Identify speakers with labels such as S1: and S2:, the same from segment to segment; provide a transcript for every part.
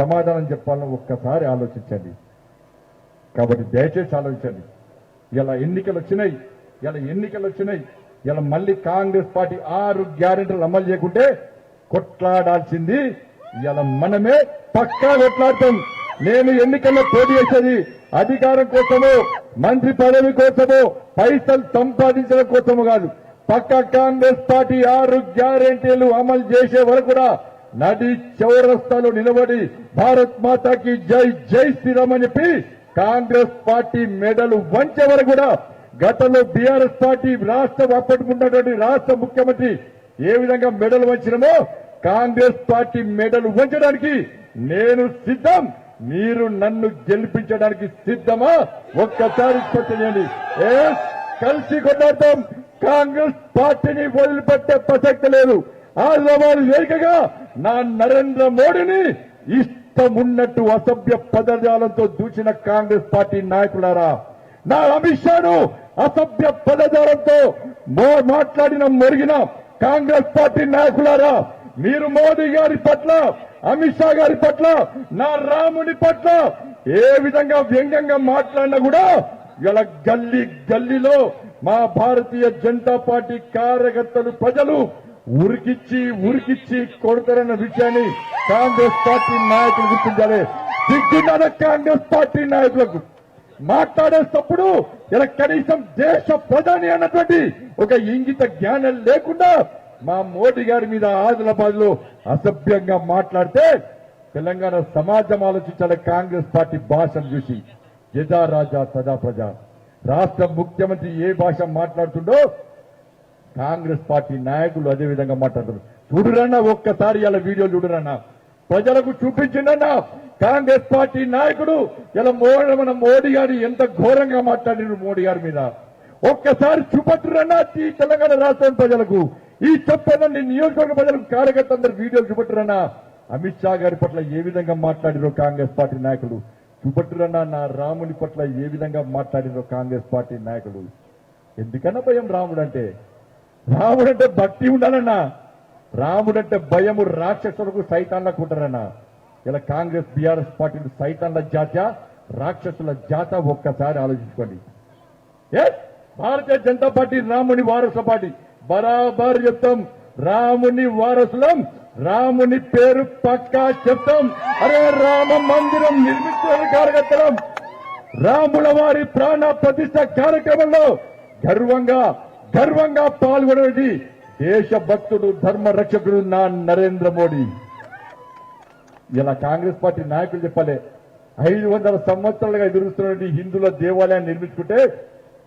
S1: సమాధానం చెప్పాలని ఒక్కసారి ఆలోచించండి. కాబట్టి దయచేసి ఆలోచించండి. ఇలా ఎన్నికలు వచ్చినాయి ఇలా ఎన్నికలు వచ్చినాయి ఇలా మళ్ళీ కాంగ్రెస్ పార్టీ ఆరు గ్యారెంటీలు అమలు చేయకుంటే కొట్లాడాల్సింది ఇలా మనమే పక్కా కొట్లాడతాం. నేను ఎన్నికల్లో పోటీ చేసేది అధికారం కోసమో మంత్రి పదవి కోసమో పైసలు సంపాదించడం కోసమో కాదు. పక్క కాంగ్రెస్ పార్టీ ఆరు గ్యారెంటీలు అమలు చేసే వరకు కూడా నది చౌరస్తాలో నిలబడి భారత్ మాతాకి జై జై శ్రీరామ్ అని చెప్పి కాంగ్రెస్ పార్టీ మెడలు వంచే వరకు కూడా గతంలో బీఆర్ఎస్ పార్టీ రాష్ట్రం అప్పటికున్నటువంటి రాష్ట్ర ముఖ్యమంత్రి ఏ విధంగా మెడలు వంచినమో కాంగ్రెస్ పార్టీ మెడలు వంచడానికి నేను సిద్ధం. మీరు నన్ను గెలిపించడానికి సిద్ధమా? ఒక్కసారి స్పష్టం చేయండి. కలిసి కొట్లాడతాం. కాంగ్రెస్ పార్టీని వదిలిపెట్టే ప్రసక్తి లేదు. ఆదిలాబాద్ వేదికగా నా నరేంద్ర మోడీని ఇష్టమున్నట్టు అసభ్య పదజాలంతో దూచిన కాంగ్రెస్ పార్టీ నాయకులారా నా అమిత్ షాను అసభ్య పదజాలంతో మాట్లాడిన మొరిగిన కాంగ్రెస్ పార్టీ నాయకులారా మీరు మోదీ గారి పట్ల అమిత్ షా గారి పట్ల నా రాముని పట్ల ఏ విధంగా వ్యంగ్యంగా మాట్లాడినా కూడా ఇలా గల్లీ గల్లీలో మా భారతీయ జనతా పార్టీ కార్యకర్తలు ప్రజలు ఉరికిచ్చి ఉరికిచ్చి కొడతారన్న విషయాన్ని కాంగ్రెస్ పార్టీ నాయకులు గుర్తించాలి. సిగ్గున్న కాంగ్రెస్ పార్టీ నాయకులకు మాట్లాడేటప్పుడు ఇలా కనీసం దేశ ప్రధాని అన్నటువంటి ఒక ఇంగిత జ్ఞానం లేకుండా మా మోడీ గారి మీద ఆదిలాబాద్లో అసభ్యంగా మాట్లాడితే తెలంగాణ సమాజం ఆలోచించాలి కాంగ్రెస్ పార్టీ భాషను చూసి. యజా రాజా సదా ప్రజ రాష్ట్ర ముఖ్యమంత్రి ఏ భాష మాట్లాడుతుండో కాంగ్రెస్ పార్టీ నాయకులు అదే విధంగా మాట్లాడుతున్నారు చూడురన్నా ఒక్కసారి ఇలా వీడియో చూడురన్నా. ప్రజలకు చూపించిండన్నా కాంగ్రెస్ పార్టీ నాయకుడు ఇలా మో- మన మోడీ గారు ఎంత ఘోరంగా మాట్లాడినారు మోడీ గారి మీద. ఒక్కసారి చూపట్టురన్నా ఈ తెలంగాణ రాష్ట్రం ప్రజలకు. ఈ చెప్పేదండి నియోజకవర్గ ప్రజలకు కార్యకర్తలందరూ వీడియోలు చూపట్టురన్నా అమిత్ షా గారి పట్ల ఏ విధంగా మాట్లాడిరో కాంగ్రెస్ పార్టీ నాయకులు. చూపట్టురన్నా నా రాముని పట్ల ఏ విధంగా మాట్లాడిరో కాంగ్రెస్ పార్టీ నాయకులు. ఎందుకన్నా భయం రాముడు అంటే రాముడంటే భక్తి ఉండాలన్నా రాముడంటే భయము రాక్షసులకు సైతాన్లకు ఉంటారన్నా ఇలా కాంగ్రెస్ బీఆర్ఎస్ పార్టీలు సైతాన్ల జాత రాక్షసుల జాత ఒక్కసారి ఆలోచించుకోండి. భారతీయ జనతా పార్టీ రాముని వారసుల పార్టీ. బరాబర్ చెప్తాం రాముని వారసులం రాముని పేరు పక్కా చెప్తాం. అరే రామ మందిరం నిర్మించిన కార్యకర్తలం. రాముల వారి ప్రాణ ప్రతిష్ట కార్యక్రమంలో గర్వంగా గర్వంగా పాల్గొనేది దేశభక్తుడు ధర్మ రక్షకుడు నా నరేంద్ర మోడీ. ఇలా కాంగ్రెస్ పార్టీ నాయకులు చెప్పాలి ఐదు వందల సంవత్సరాలుగా ఎదురుస్తున్నటువంటి హిందువుల దేవాలయాన్ని నిర్మించుకుంటే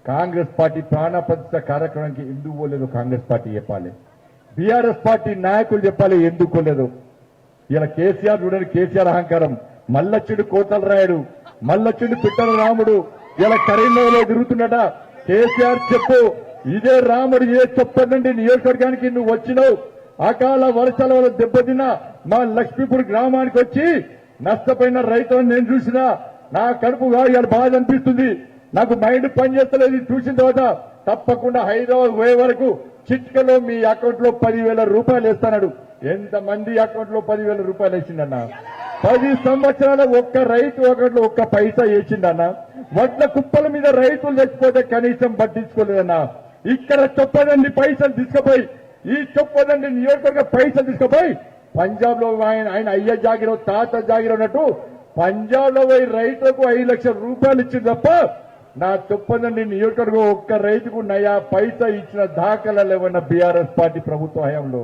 S1: కాంగ్రెస్ పార్టీ ప్రాణప్రతిష్ట కార్యక్రమానికి ఎందుకు పోలేదు కాంగ్రెస్ పార్టీ చెప్పాలి. బీఆర్ఎస్ పార్టీ నాయకులు చెప్పాలి ఎందుకు పోలేదు. ఇలా కేసీఆర్ చూడండి కేసీఆర్ అహంకారం. మల్లచ్చుడు కోతల రాయుడు మల్లచ్చుడు పిట్టల రాముడు ఇలా కరీంనగర్లో తిరుగుతున్నట. కేసీఆర్ చెప్పు ఇదే రాముడు ఏ చెప్పండి నియోజకవర్గానికి నువ్వు వచ్చినావు? అకాల వర్షాల వల్ల దెబ్బతిన్న మా లక్ష్మీపూర్ గ్రామానికి వచ్చి నష్టపోయిన రైతులను నేను చూసినా నా కడుపు ఇవాళ బాధ అనిపిస్తుంది. నాకు మైండ్ పనిచేస్తలేదు చూసిన తర్వాత. తప్పకుండా హైదరాబాద్ పోయే వరకు చిట్కలో మీ అకౌంట్లో పదివేల రూపాయలు వేస్తాడు ఎంత మంది అకౌంట్లో పదివేల రూపాయలు వేసిండన్న? పది సంవత్సరాల ఒక్క రైతు ఒకట్లో ఒక్క పైసా వేసిండన్న? వడ్ల కుప్పల మీద రైతులు చచ్చిపోతే కనీసం పట్టించుకోలేదన్నా ఇక్కడ చొప్పదండి పైసలు తీసుకుపోయి ఈ చొప్పదండి నియోజకవర్గ పైసలు తీసుకుపోయి పంజాబ్లో ఆయన ఆయన అయ్య జాగిర తాత జాగిర ఉన్నట్టు పంజాబ్లో పోయి రైతులకు ఐదు లక్షల రూపాయలు ఇచ్చింది తప్ప నా చొప్పదండి నియోజకవర్గం ఒక్క రైతుకు నయా పైసా ఇచ్చిన దాఖలా లేవన్న బీఆర్ఎస్ పార్టీ ప్రభుత్వ హయాంలో.